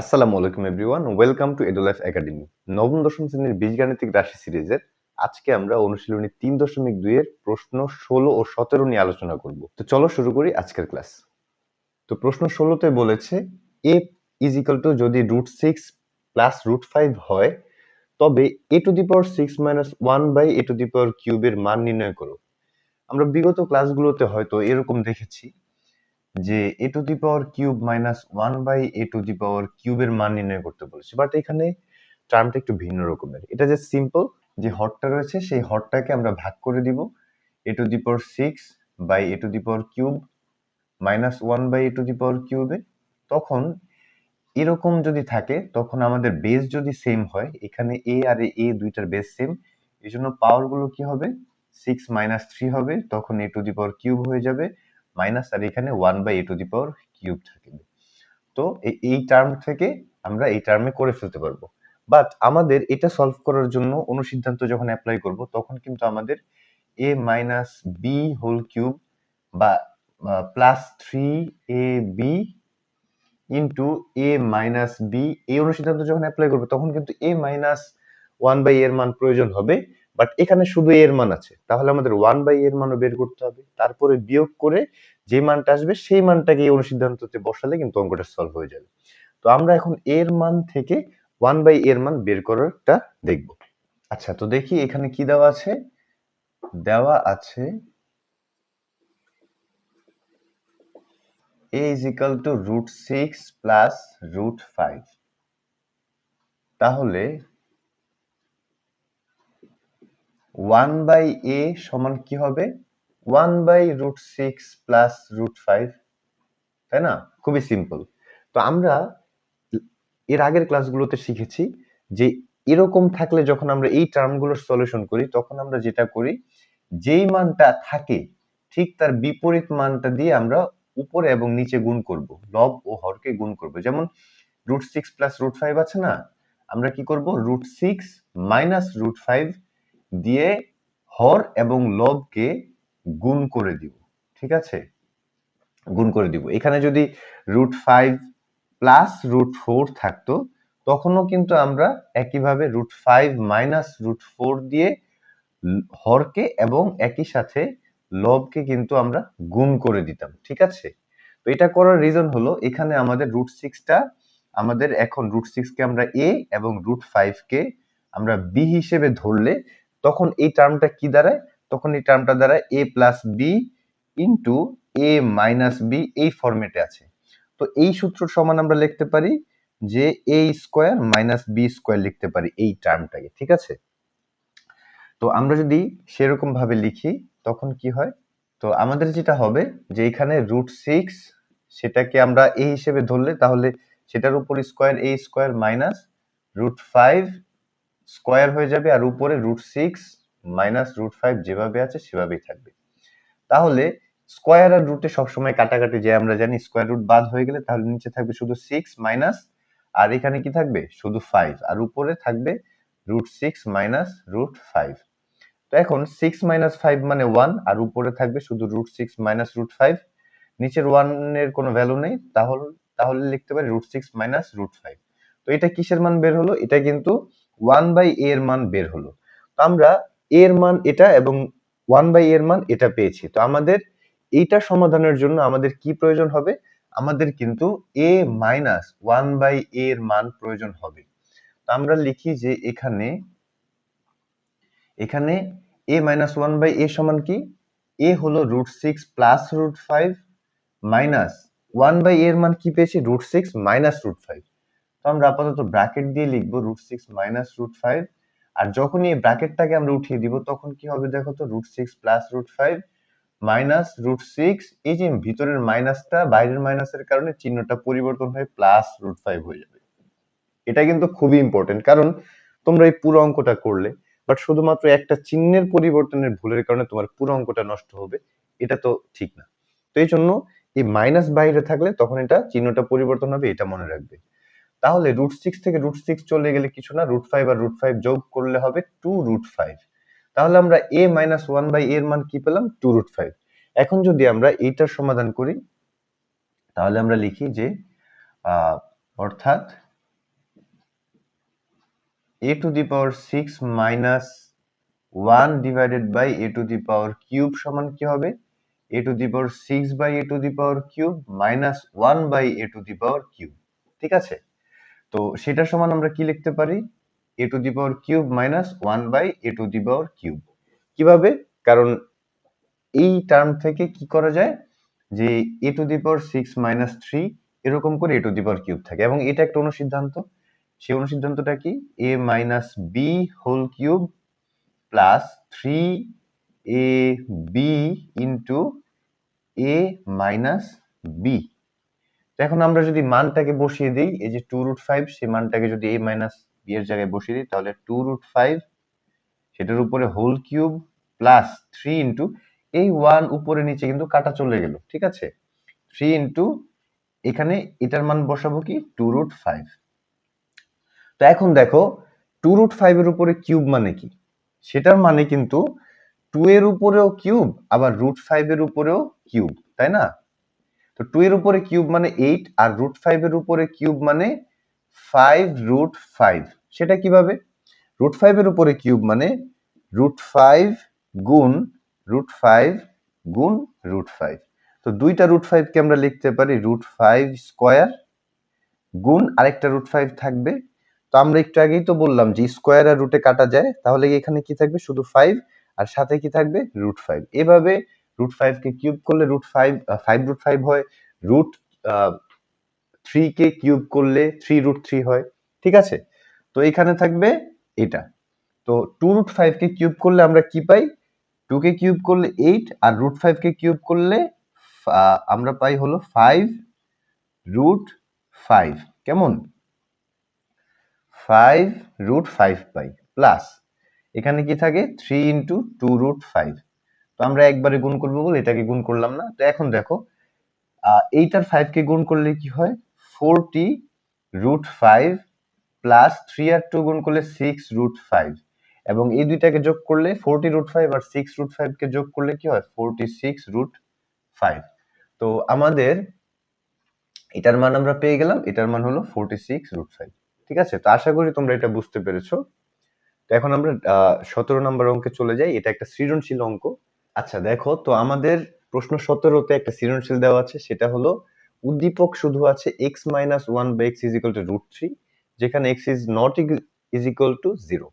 আসসালামু আলাইকুম everyone welcome to Edolife academy নবম, দশম শ্রেণির বীজগাণিতিক রাশি সিরিজের আজকে আমরা অনুশীলনী তিন দশমিক দুই এর প্রশ্ন ষোলো ও সতেরো নিয়ে আলোচনা করব। তো চলো শুরু করি আজকের ক্লাস তো প্রশ্ন ষোলোতে বলেছে এ ইজ ইকাল টু যদি root six plus root five হয়, তবে a to the power six minus one by a to the power কিউবের মান নির্ণয় করো। আমরা বিগত ক্লাসগুলোতে হয়তো এরকম দেখেছি যে a to the power cube minus one by a to the power কিউবের মান নির্ণয় করতে বলেছে। বাট এখানে টার্মটা একটু ভিন্ন রকমের। এটা যে সিম্পল যে হরটা রয়েছে, সেই হরটাকে আমরা ভাগ করে দিব। A to the power six by a to the power cube minus one by a to the power কিউবে। তখন এরকম যদি থাকে, তখন আমাদের বেস যদি সেম হয়, এখানে এ আর এ দুইটার বেস সেম এই জন্য পাওয়ারগুলো কি হবে? সিক্স মাইনাস থ্রি হবে, তখন এ টু দি পাওয়ার কিউব হয়ে যাবে মাইনাস আর এখানে one by a to the power cube থাকবে। তো এই- টার্ম থেকে আমরা এই টার্মে করে ফেলতে পারব। বাট আমাদের এটা সলভ করার জন্য অনুসিদ্ধান্ত যখন অ্যাপ্লাই করব, তখন কিন্তু আমাদের a minus b whole cube বা plus three a b into a minus b এই অনুসিদ্ধান্ত যখন অ্যাপ্লাই করব, তখন কিন্তু এ মাইনাস ওয়ান বাই এর মান প্রয়োজন হবে। বাট এখানে শুধু এর মান আছে। তাহলে আমাদের ওয়ান বাই এর মানও বের করতে হবে। তারপরে বিয়োগ করে যে মানটা আসবে, সেই মানটাকে এই অনুসিদ্ধান্ততে বসালে কিন্তু অঙ্কটা সলভ হয়ে যাবে। তো আমরা এখন এর মান থেকে ওয়ান বাই এর মান বের করারটা দেখব। আচ্ছা তো দেখি এখানে কি দেওয়া আছে? দেওয়া আছে a is equal to root 6 plus root 5 তাহলে 1 বাই a সমান কি হবে? 1 by root six plus root five, তাই না? খুবই সিম্পল। তো আমরা এর আগের ক্লাসগুলোতে শিখেছি যে এরকম থাকলে যখন আমরা এই টার্মগুলোর সলিউশন করি, তখন আমরা যেটা করি, যেই মানটা থাকে, ঠিক তার বিপরীত মানটা দিয়ে আমরা উপরে এবং নিচে গুণ করব। লব ও হরকে গুণ করব। যেমন root six plus root five আছে না? আমরা কি করব? Root six minus root five দিয়ে হর এবং লবকে গুণ করে দিব, ঠিক আছে? গুণ করে দিব। এখানে যদি root five plus root four থাকতো, তখনও কিন্তু আমরা একইভাবে root five minus root four দিয়ে হরকে এবং একই সাথে লবকে কিন্তু আমরা গুণ করে দিতাম, ঠিক আছে? তো এটা করার রিজন হলো, এখানে আমাদের রুট সিক্সটা আমাদের এখন রুট সিক্সকে আমরা এ এবং রুট ফাইভকে আমরা বি হিসেবে ধরলে তখন এই টার্মটা কি দাঁড়ায়? তখন এই টার্মটা দাঁড়ায় a plus b into a minus b এই ফরম্যাটে আছে। তো এই সূত্র সমান আমরা লিখতে পারি যে a square minus b square লিখতে পারি এই টার্মটাকে ঠিক আছে? তো আমরা যদি সেরকম ভাবে লিখি, তখন কি হয়? তো আমাদের যেটা হবে যে এখানে রুট সিক্স সেটাকে আমরা এ হিসেবে ধরলে তাহলে সেটার উপর square a square minus root five square হয়ে যাবে আর উপরে root six minus root five যেভাবে আছে সেভাবেই থাকবে। তাহলে স্কোয়ার আর রুটে সবসময় কাটাকাটি যে আমরা জানি স্কোয়ার রুট বাদ হয়ে গেলে তাহলে নিচে থাকবে শুধু সিক্স মাইনাস, আর এখানে কি থাকবে? শুধু ফাইভ। আর উপরে থাকবে root six minus root five. তো এখন সিক্স মাইনাস ফাইভ মানে ওয়ান, আর উপরে থাকবে শুধু root six minus root five. নিচের ওয়ানের কোনো ভ্যালু নেই, তাহলে তাহলে লিখতে পারি root six minus root five. তো এটা কিসের মান বের হলো? এটা কিন্তু ওয়ান বাই এ এর মান বের হলো। তো আমরা এর মান এটা এবং ওয়ান বাই এর মান এটা পেয়েছি। তো আমাদের এইটা সমাধানের জন্য আমাদের কি প্রয়োজন হবে? আমাদের কিন্তু a minus one by a এর মান প্রয়োজন হবে। তো আমরা লিখি যে এখানে এখানে a minus one by a সমান কি? এ হলো root six plus root five minus one by এর মান কি পেয়েছি? Root six minus root five. তো আমরা আপাতত ব্র্যাকেট দিয়ে লিখব root six minus root five আর যখনই এই ব্র্যাকেটটাকে আমরা উঠিয়ে দিব, তখন কি হবে দেখো তো root six plus root five minus root six এই যে ভিতরের মাইনাসটা বাইরের মাইনাসের কারণে চিহ্নটা পরিবর্তন হয়ে প্লাস রুট ফাইভ হয়ে যাবে। এটা কিন্তু খুবই ইম্পর্টেন্ট কারণ তোমরা এই পুরো অঙ্কটা করলে বাট শুধুমাত্র একটা চিহ্নের পরিবর্তনের ভুলের কারণে তোমার পুরো অঙ্কটা নষ্ট হবে, এটা তো ঠিক না। তো এই জন্য এই মাইনাস বাইরে থাকলে তখন এটা চিহ্নটা পরিবর্তন হবে, এটা মনে রাখবে। তাহলে রুট সিক্স থেকে রুট সিক্স চলে গেলে কিছু না রুট ফাইভ আর রুট ফাইভ যোগ করলে হবে টু রুট ফাইভ তাহলে আমরা এ মাইনাস ওয়ান বাই এর মান কি পেলাম? টু রুট ফাইভ এখন যদি আমরা এইটার সমাধান করি, তাহলে আমরা লিখি যে অর্থাৎ a to the power six minus one divided by a to the power cube সমান কি হবে? A to the power six by a to the power cube minus one by a to the power cube ঠিক আছে? তো সেটা সমান আমরা কি লিখতে পারি? A to the power cube minus one by a to the power cube কীভাবে? কারণ এই টার্ম থেকে কি করা যায়? যে a to the power six minus three এরকম করে এ টু দি পাওয়ার কিউব থাকে। এবং এটা একটা অনুসিদ্ধান্ত। সেই অনুসিদ্ধান্তটা কি? A minus b whole cube plus three a b into a minus b এখন আমরা যদি মানটাকে বসিয়ে দিই, এই যে টু রুট ফাইভ সেই মানটাকে যদি এ মাইনাস বি এর জায়গায় বসিয়ে দিই, তাহলে টু রুট ফাইভ সেটার উপরে whole cube plus three into এই ওয়ান উপরে নিচে কিন্তু কাটা চলে গেল, ঠিক আছে? থ্রি ইন্টু এখানে এটার মান বসাবো কি? টু রুট ফাইভ তো এখন দেখো টু রুট ফাইভ এর উপরে কিউব মানে কি? সেটার মানে কিন্তু টু এর উপরেও কিউব আবার রুট ফাইভ এর উপরেও কিউব তাই না? তো টু এর উপরে কিউব মানে এইট আর রুট ফাইভ এর উপরে কিউব মানে ফাইভ রুট ফাইভ সেটা কীভাবে? রুট ফাইভ এর উপরে কিউব মানে রুট ফাইভ গুণ রুট ফাইভ গুণ রুট ফাইভ তো দুইটা রুট ফাইভকে আমরা লিখতে পারি রুট ফাইভ স্কোয়ার গুণ আরেকটা রুট ফাইভ থাকবে। তো আমরা একটু আগেই তো বললাম যে স্কোয়ার আর রুটে কাটা যায়, তাহলে এখানে কি থাকবে? শুধু ফাইভ আর সাথে কি থাকবে? রুট ফাইভ এভাবে রুট ফাইভকে কিউব করলে root five five root five হয়। রুট থ্রি কে কিউব করলে থ্রি রুট থ্রি হয়। ঠিক আছে? তো এখানে থাকবে এটা। তো টু রুট ফাইভকে কিউব করলে আমরা কি পাই? টু কে কিউব করলে এইট আর রুট ফাইভকে কিউব করলে আমরা পাই হলো ফাইভ রুট ফাইভ কেমন? ফাইভ রুট ফাইভ পাই। প্লাস এখানে কি থাকে? Three into two root five তো আমরা একবারে গুণ করব বলে এটাকে গুণ করলাম না। তো এখন দেখো এইটার ফাইভকে গুণ করলে কি হয়? Forty root five plus three আর টু গুণ করলে সিক্স রুট ফাইভ এবং এই দুইটাকে যোগ করলে ফোরটি রুট ফাইভ আর সিক্স রুট ফাইভকে যোগ করলে কি হয়? ফোরটি সিক্স রুট ফাইভ তো আমাদের এটার মান আমরা পেয়ে গেলাম, এটার মান হলো ফোরটি সিক্স রুট ফাইভ ঠিক আছে? তো আশা করি তোমরা এটা বুঝতে পেরেছ। তো এখন আমরা সতেরো নম্বর অঙ্কে চলে যাই। এটা একটা সৃজনশীল অঙ্ক। আচ্ছা দেখো, তো আমাদের প্রশ্ন সতেরোতে একটা সৃজনশীল দেওয়া আছে, সেটা হলো, উদ্দীপক শুধু আছে x minus one by x is to root three যেখানে x is not is to zero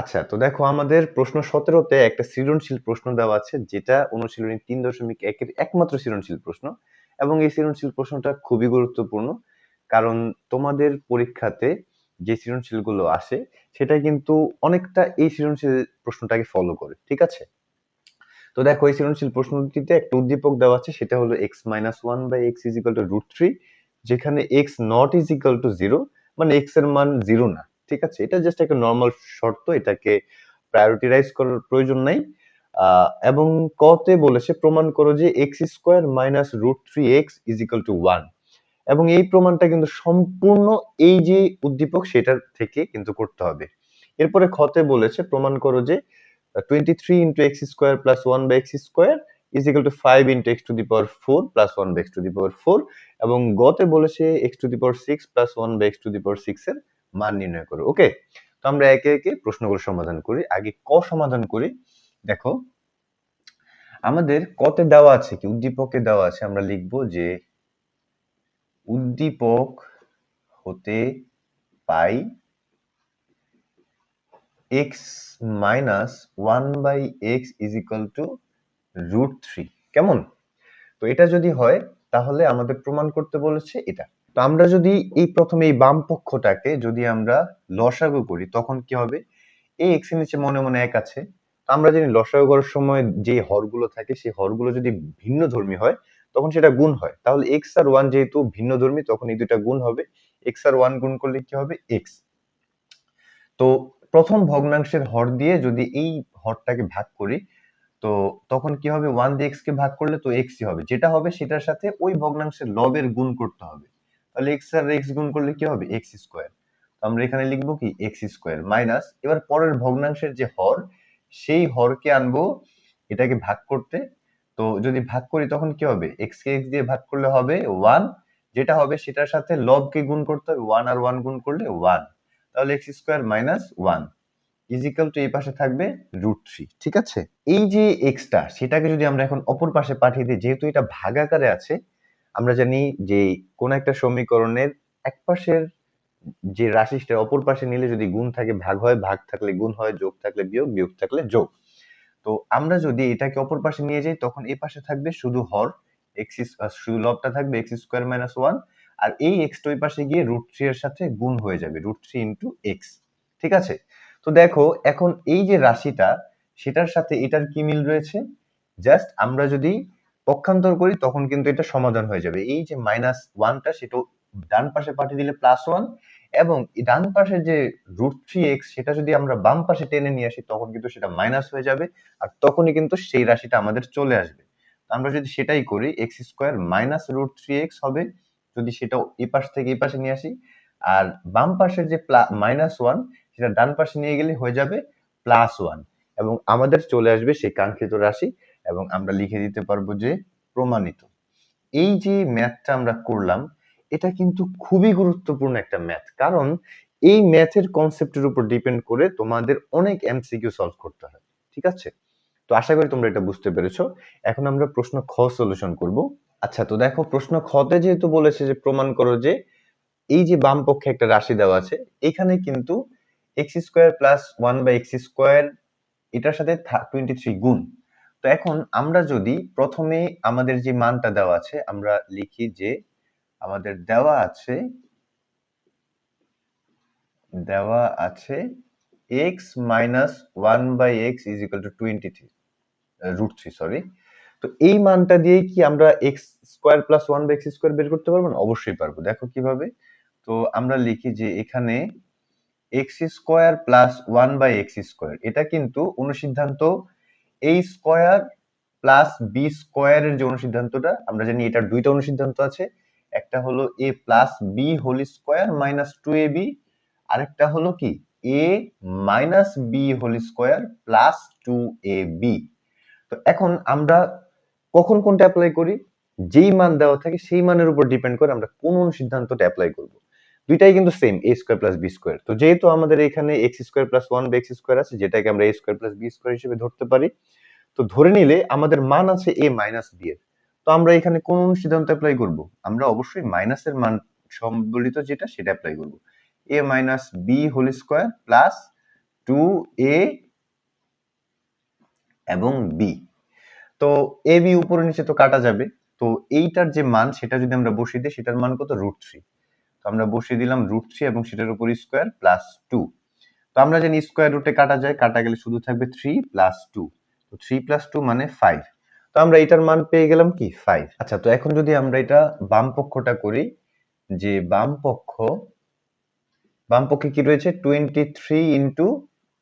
আচ্ছা তো দেখো, আমাদের প্রশ্ন সতেরোতে একটা সৃজনশীল প্রশ্ন দেওয়া আছে, যেটা অনুশীলনী তিন দশমিক একের একমাত্র সৃজনশীল প্রশ্ন, এবং এই সৃজনশীল প্রশ্নটা খুবই গুরুত্বপূর্ণ, কারণ তোমাদের পরীক্ষাতে যে সৃজনশীলগুলো আসে সেটা কিন্তু অনেকটা এই সৃজনশীল প্রশ্নটাকে ফলো করে, ঠিক আছে? তো দেখো, এই সৃজনশীল প্রশ্নটিতে একটা উদ্দীপক দেওয়া আছে, সেটা হলো x minus one by x is equal to root three যেখানে x not is equal to zero মানে এক্সের মান জিরো না, ঠিক আছে? এটা জাস্ট একটা নর্মাল শর্ত, এটাকে প্রায়োরিটিরাইজ করার প্রয়োজন নাই। এবং কতে বলেছে, প্রমাণ করো যে x square minus root three x is equal to one এবং এই প্রমাণটা কিন্তু সম্পূর্ণ এই যে উদ্দীপক সেটার থেকে কিন্তু করতে হবে। এরপরে খতে বলেছে, প্রমাণ করো যে twenty three into x square plus one by x square is equal to five into x to the power four plus one by x to the power four এবং গতে বলেছে x to the power six plus one by x to the power six এর মান নির্ণয় করো। ওকে তো আমরা একে একে প্রশ্নগুলো সমাধান করি। আগে ক সমাধান করি। দেখো, আমাদের কতে দেওয়া আছে কি? উদ্দীপকে দেওয়া আছে। আমরা লিখব যে উদ্দীপক হতে পাই x minus one by x is equal to root three কেমন? তো এটা যদি হয়, তাহলে আমাদের প্রমাণ করতে বলেছে এটা। তো আমরা যদি এই প্রথমে এই বাম পক্ষটাকে যদি আমরা লসাগু করি, তখন কি হবে? এই এক্সের নিচে মনে মনে এক আছে। আমরা জানি লসাগু করার সময় যে হরগুলো থাকে, সেই হরগুলো যদি ভিন্ন ধর্মী হয় তখন সেটা গুণ হয়। তাহলে এক্স আর ওয়ান যেহেতু ভিন্ন ধর্মী তখন এই দুটা গুণ হবে। এক্স আর ওয়ান গুণ করলে কি হবে? এক্স তো প্রথম ভগ্নাংশের হর দিয়ে যদি এই হরটাকে ভাগ করি, তো তখন কি হবে? ওয়ান দিয়ে এক্স কে ভাগ করলে তো এক্সই হবে। যেটা হবে সেটার সাথে ওই ভগ্নাংশের লবের গুণ করতে হবে। তাহলে এক্স আর এক্স গুণ করলে কি হবে? এক্স স্কোয়ার তো আমরা এখানে লিখব কি? এক্স স্কোয়ার মাইনাস এবার পরের ভগ্নাংশের যে হর, সেই হরকে আনব, এটাকে ভাগ করতে তো যদি ভাগ করি তখন কি হবে? এক্স কে এক্স দিয়ে ভাগ করলে হবে ওয়ান যেটা হবে সেটার সাথে লবকে গুণ করতে হবে ওয়ান আর ওয়ান গুণ করলে ওয়ান তাহলে x square minus one is equal to এই পাশে থাকবে রুট থ্রি ঠিক আছে? এই যে এক্সটা সেটাকে যদি আমরা এখন অপর পাশে পাঠিয়ে দিই, যেহেতু এটা ভাগাকারে আছে, আমরা জানি যে কোন একটা সমীকরণের এক পাশের যে রাশিটা অপর পাশে নিলে যদি গুণ থাকে, ভাগ হয়, ভাগ থাকলে গুণ হয়, যোগ থাকলে বিয়োগ বিয়োগ থাকলে যোগ। তো আমরা যদি এটাকে অপর পাশে নিয়ে যাই, তখন এই পাশে থাকবে শুধু হর এক্স শুধু লবটা থাকবে এক্স স্কোয়ার মাইনাস ওয়ান আর এই এক্সটা ওই পাশে গিয়ে রুট থ্রি এর সাথে গুণ হয়ে যাবে রুট থ্রি ইন্টু এক্স ঠিক আছে? তো দেখো, এখন এই যে রাশিটা, সেটার সাথে এটার কি মিল রয়েছে? জাস্ট আমরা যদি পক্ষান্তর করি, তখন কিন্তু এটা সমাধান হয়ে যাবে। এই যে মাইনাস ওয়ানটা সেটা ডান পাশে পাঠিয়ে দিলে প্লাস ওয়ান এবং ডান পাশে যে রুট থ্রি এক্স, সেটা যদি আমরা বাম পাশে টেনে নিয়ে আসি, তখন কিন্তু সেটা মাইনাস হয়ে যাবে আর তখনই কিন্তু সেই রাশিটা আমাদের চলে আসবে। আমরা যদি সেটাই করি, x square minus root three x হবে, যদি সেটা এই পাশ থেকে এই পাশে নিয়ে আসি। আর বাম পাশের যে মাইনাস ওয়ান, সেটা ডান পাশে নিয়ে গেলে হয়ে যাবে প্লাস ওয়ান। এবং আমাদের চলে আসবে সেই কাঙ্ক্ষিত রাশি এবং আমরা লিখে দিতে পারব যে প্রমাণিত। এই যে ম্যাথটা আমরা করলাম এটা কিন্তু খুবই গুরুত্বপূর্ণ একটা ম্যাথ কারণ এই ম্যাথের কনসেপ্টের উপর ডিপেন্ড করে তোমাদের অনেক এমসিকিউ সলভ করতে হয়, ঠিক আছে? তো আশা করি তোমরা এটা বুঝতে পেরেছ। এখন আমরা প্রশ্ন খ সলিউশন করব। আচ্ছা তো দেখো, প্রশ্ন খতে যেহেতু বলেছে যে, প্রমাণ করো যে, এই যে বাম পক্ষে একটা রাশি দেওয়া আছে, এখানে কিন্তু x square plus one by x square এটার সাথে টোয়েন্টি থ্রি গুণ। তো এখন আমরা যদি প্রথমে আমাদের যে মানটা দেওয়া আছে, আমরা লিখি যে আমাদের দেওয়া আছে দেওয়া আছে x minus one by x is equal to twenty three root three sorry তো এই মানটা দিয়ে কি আমরা x square plus one by x square বের করতে পারব না? অবশ্যই পারব। দেখো কীভাবে। তো আমরা লিখি যে এখানে x square plus one by x square এটা কিন্তু অনুসিদ্ধান্ত এই স্কোয়ার প্লাস বি স্কোয়ারের যে অনুসিদ্ধান্তটা, আমরা জানি এটার দুইটা অনুসিদ্ধান্ত আছে। একটা হলো a plus b whole square minus two a b আরেকটা হলো কি? A minus b whole square plus two a b তো এখন আমরা কখন কোনটা অ্যাপ্লাই করি? যেই মান দেওয়া থাকে সেই মানের উপর ডিপেন্ড করে আমরা কোন সিদ্ধান্তটা অ্যাপ্লাই করব। দুইটাই কিন্তু same a square plus b square তো যেহেতু আমাদের এখানে এক্স স্কোয়ার প্লাস ওয়ান বা এক্স স্কোয়ার আছে, যেটাকে আমরা a square plus b square হিসেবে ধরতে পারি, তো ধরে নিলে আমাদের মান আছে এ মাইনাস বি এর। তো আমরা এখানে কোন সিদ্ধান্ত অ্যাপ্লাই করব? আমরা অবশ্যই মাইনাসের মান সম্বলিত যেটা সেটা অ্যাপ্লাই করব। A minus b whole square plus two a এবং বি তো এ বি উপরে নিচে তো কাটা যাবে। তো এইটার যে মান সেটা যদি আমরা বসিয়ে দিই, সেটার মান কত? রুট থ্রি তো আমরা বসিয়ে দিলাম রুট থ্রি এবং সেটার উপর স্কোয়ার প্লাস টু তো আমরা জানি স্কোয়ার রুটে কাটা যায়, কাটা গেলে শুধু থাকবে থ্রি প্লাস টু তো থ্রি প্লাস টু মানে ফাইভ তো আমরা এটার মান পেয়ে গেলাম কি? ফাইভ আচ্ছা তো এখন যদি আমরা এটা বাম পক্ষটা করি, যে বাম পক্ষ, বাম পক্ষে কি রয়েছে? Twenty three into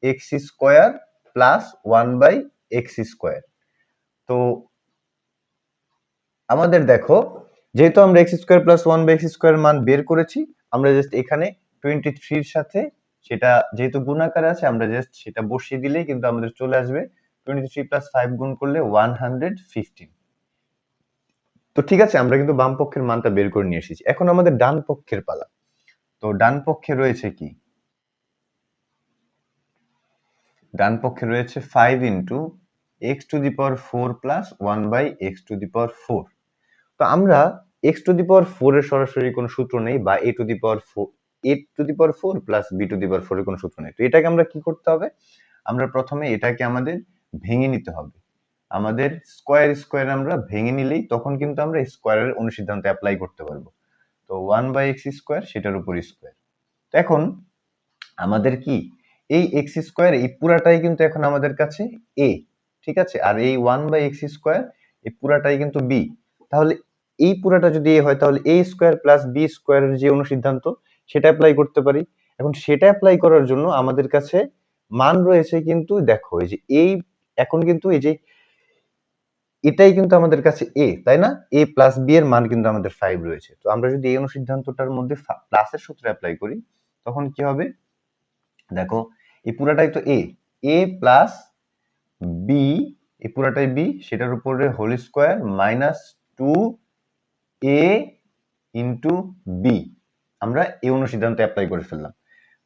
x square plus one by x square তো আমাদের দেখো, যেহেতু আমরা x square plus one by x square মান বের করেছি, আমরা জাস্ট এখানে টোয়েন্টি থ্রির সাথে সেটা যেহেতু গুণাকার আছে, আমরা জাস্ট সেটা বসিয়ে দিলেই কিন্তু আমাদের চলে আসবে টোয়েন্টি থ্রি প্লাস ফাইভ গুণ করলে ওয়ান হান্ড্রেড ফিফটিন তো ঠিক আছে, আমরা কিন্তু বাম পক্ষের মানটা বের করে নিয়ে এসেছি। এখন আমাদের ডান পক্ষের পালা। তো ডান পক্ষে রয়েছে কি? ডান পক্ষে রয়েছে five into x to the power four plus one by x to the power four তো আমরা x to the power four এর সরাসরি কোনো সূত্র নেই বা a to the power four a to the power four plus b to the power four এর কোনো সূত্র নেই। তো এটাকে আমরা কি করতে হবে? আমরা প্রথমে এটাকে আমাদের ভেঙে নিতে হবে। আমাদের স্কোয়ার স্কোয়ার আমরা ভেঙে নিলেই তখন কিন্তু আমরা স্কোয়ারের অনুসিদ্ধান্ত অ্যাপ্লাই করতে পারব। তো ওয়ান বাই এক্স স্কোয়ার সেটার উপর স্কোয়ার তো এখন আমাদের কি? এই এক্স স্কোয়ার এই পুরাটাই কিন্তু এখন আমাদের কাছে এ ঠিক আছে? আর এই ওয়ান বাই এক্স স্কোয়ার এই পুরাটাই কিন্তু বি তাহলে এই পুরাটা যদি এ হয়, তাহলে এ স্কোয়ার প্লাস বি স্কোয়ারের যে অনুসিদ্ধান্ত, সেটা অ্যাপ্লাই করতে পারি। এখন সেটা অ্যাপ্লাই করার জন্য আমাদের কাছে মান রয়েছে কিন্তু দেখো, এই যে এই এখন কিন্তু এই যে এটাই কিন্তু আমাদের কাছে এ তাই না? এ প্লাস বি এর মান কিন্তু আমাদের ফাইভ রয়েছে। তো আমরা যদি এই অনুসিদ্ধান্তটার মধ্যে প্লাসের সূত্র অ্যাপ্লাই করি, তখন কি হবে? দেখো, এই পুরাটাই তো এ এ প্লাস বি এই পুরাটাই বি সেটার উপরে whole square minus two a into b আমরা এই অনুসিদ্ধান্ত অ্যাপ্লাই করে ফেললাম।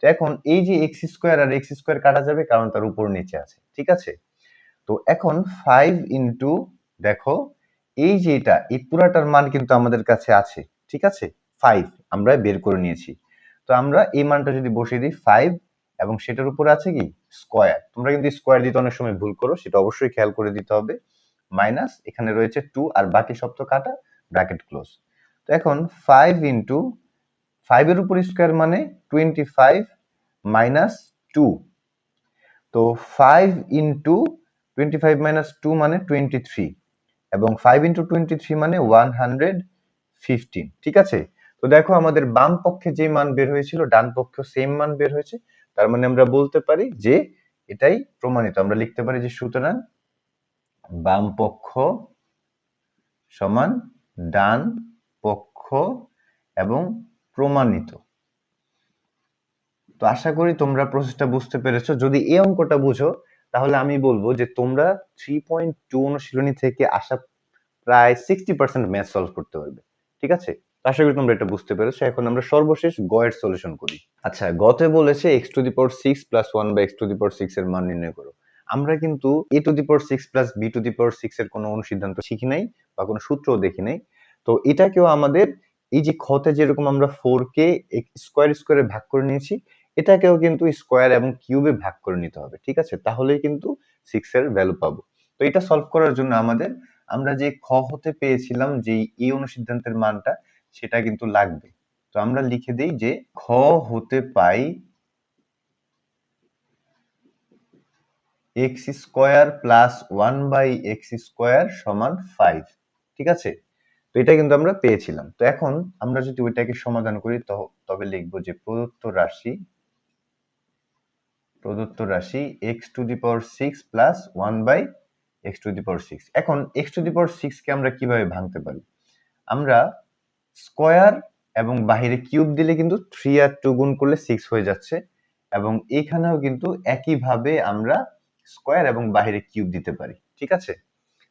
তো এখন এই যে এক্স স্কোয়ার আর এক্স স্কোয়ার কাটা যাবে, কারণ তার উপর নিচে আছে। ঠিক আছে? তো এখন ফাইভ ইন্টু দেখো, এই যে এটা, এই পুরাটার মান কিন্তু আমাদের কাছে আছে, ঠিক আছে? ফাইভ আমরা বের করে নিয়েছি। তো আমরা এই মানটা যদি বসিয়ে দিই ফাইভ এবং সেটার উপর আছে কি? স্কোয়ার তোমরা কিন্তু স্কোয়ার দিতে অনেক সময় ভুল করো, সেটা অবশ্যই খেয়াল করে দিতে হবে। মাইনাস এখানে রয়েছে টু আর বাকি সব তো কাটা ব্র্যাকেট ক্লোজ তো এখন ফাইভ ইন্টু ফাইভের উপর স্কোয়ার মানে টোয়েন্টি ফাইভ মাইনাস টু তো five into twenty five minus two মানে টোয়েন্টি থ্রি এবং ফাইভ ইন্টু টোয়েন্টি থ্রি মানে ওয়ান হান্ড্রেড ফিফটিন ঠিক আছে? তো দেখো আমাদের বাম পক্ষে যে মান বের হয়েছিল, ডান পক্ষে সেম মান বের হয়েছে, তার মানে আমরা বলতে পারি যে এটাই প্রমাণিত। আমরা লিখতে পারি যে সুতরাং বাম পক্ষ সমান ডান পক্ষ এবং প্রমাণিত। তো আশা করি তোমরা প্রসেসটা বুঝতে পেরেছ। যদি এই অঙ্কটা বুঝো তাহলে আমি বলব যে তোমরা থ্রি পয়েন্ট টু অনুশীলনী থেকে আসা প্রায় সিক্সটি পার্সেন্ট ম্যাথ সলভ করতে পারবে, ঠিক আছে? আশা করি তোমরা এটা বুঝতে পেরেছ। এখন আমরা সর্বশেষ গয়ের সলিউশন করি। আচ্ছা গতে বলেছে x to the power six plus one বা x to the power six এর মান নির্ণয় করো। আমরা কিন্তু a to the power six plus b to the power six এর কোনো অনুসিদ্ধান্ত শিখি নাই বা কোনো সূত্রও দেখি নাই। তো এটাকেও আমাদের এই যে খতে যেরকম আমরা ফোর কে স্কোয়ার স্কোয়ারে ভাগ করে নিয়েছি এটাকেও কিন্তু স্কোয়ার এবং কিউবে ভাগ করে নিতে হবে, ঠিক আছে? তাহলেই কিন্তু সিক্স এর ভ্যালু পাবো। তো এটা সলভ করার জন্য আমাদের, আমরা যে খ হতে পেয়েছিলাম যে এই অনুসিদ্ধান্তের মানটা, সেটা কিন্তু লাগবে। তো আমরা লিখে দেই যে খ হতে পাই x square plus one by x square সমান ফাইভ ঠিক আছে? তো এটা কিন্তু আমরা পেয়েছিলাম। তো এখন আমরা যদি ওইটাকে সমাধান করি তবে লিখব যে প্রদত্ত রাশি প্রদত্ত রাশি x to the power six plus one by x to the power six এখন এক্স টু দি পাওয়ার সিক্সকে আমরা কীভাবে ভাঙতে পারি? আমরা স্কোয়ার এবং বাহিরে কিউব দিলে কিন্তু থ্রি আর টু গুণ করলে সিক্স হয়ে যাচ্ছে এবং এখানেও কিন্তু একইভাবে আমরা স্কোয়ার এবং বাহিরে কিউব দিতে পারি, ঠিক আছে?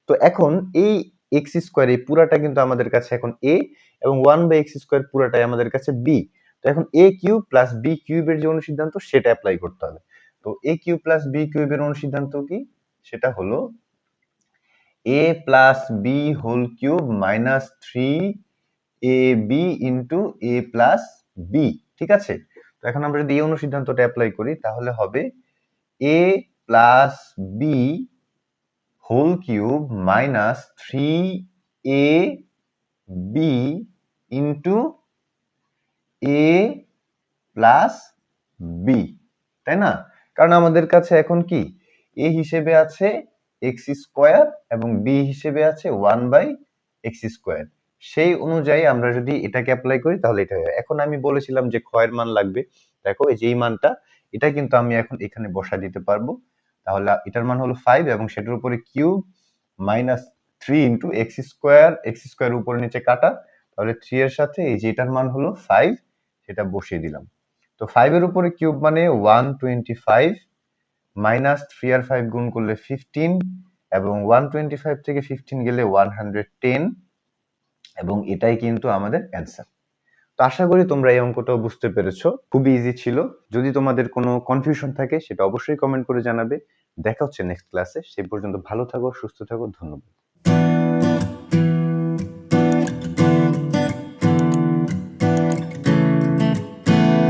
তো এখন এই এক্স স্কোয়ার এই পুরাটা কিন্তু আমাদের কাছে এখন এ এবং ওয়ান বাই এক্স স্কোয়ার পুরাটাই আমাদের কাছে বি তো এখন এ কিউব প্লাস বি কিউবের যে অনুসিদ্ধান্ত সেটা অ্যাপ্লাই করতে হবে। তো এ কিউ প্লাস বি কিউবের অনুসিদ্ধান্ত কি? সেটা হলো A plus B whole cube minus three A B into A plus B ঠিক আছে? তো এখন আমরা যদি এই অনুসিদ্ধান্তটা অ্যাপ্লাই করি, তাহলে হবে A plus B whole cube minus three A B into A plus B তাই না? কারণ আমাদের কাছে এখন কি? এ হিসেবে আছে এক্স স্কোয়ার এবং বি হিসেবে আছে ওয়ান বাই এক্স স্কোয়ার সেই অনুযায়ী আমরা যদি এটাকে অ্যাপ্লাই করি তাহলে এটা হয়। এখন আমি বলেছিলাম যে ক্ষয়ের মান লাগবে। দেখো, এই যে এই মানটা, এটা কিন্তু আমি এখন এখানে বসা দিতে পারব। তাহলে এটার মান হলো ফাইভ এবং সেটার উপরে cube minus three into x square x square উপরে নিচে কাটা। তাহলে থ্রি এর সাথে এই যে এটার মান হলো ফাইভ সেটা বসিয়ে দিলাম। তো ফাইভের উপরে কিউব মানে one twenty five minus three আর ফাইভ গুণ করলে ফিফটিন এবং ওয়ান টোয়েন্টি ফাইভ থেকে ফিফটিন গেলে ওয়ান হান্ড্রেড টেন এবং এটাই কিন্তু আমাদের অ্যান্সার তো আশা করি তোমরা এই অঙ্কটাও বুঝতে পেরেছ। খুবই ইজি ছিল। যদি তোমাদের কোনো কনফিউশন থাকে, সেটা অবশ্যই কমেন্ট করে জানাবে। দেখা হচ্ছে নেক্সট ক্লাসে সেই পর্যন্ত ভালো থাকো, সুস্থ থাকো, ধন্যবাদ।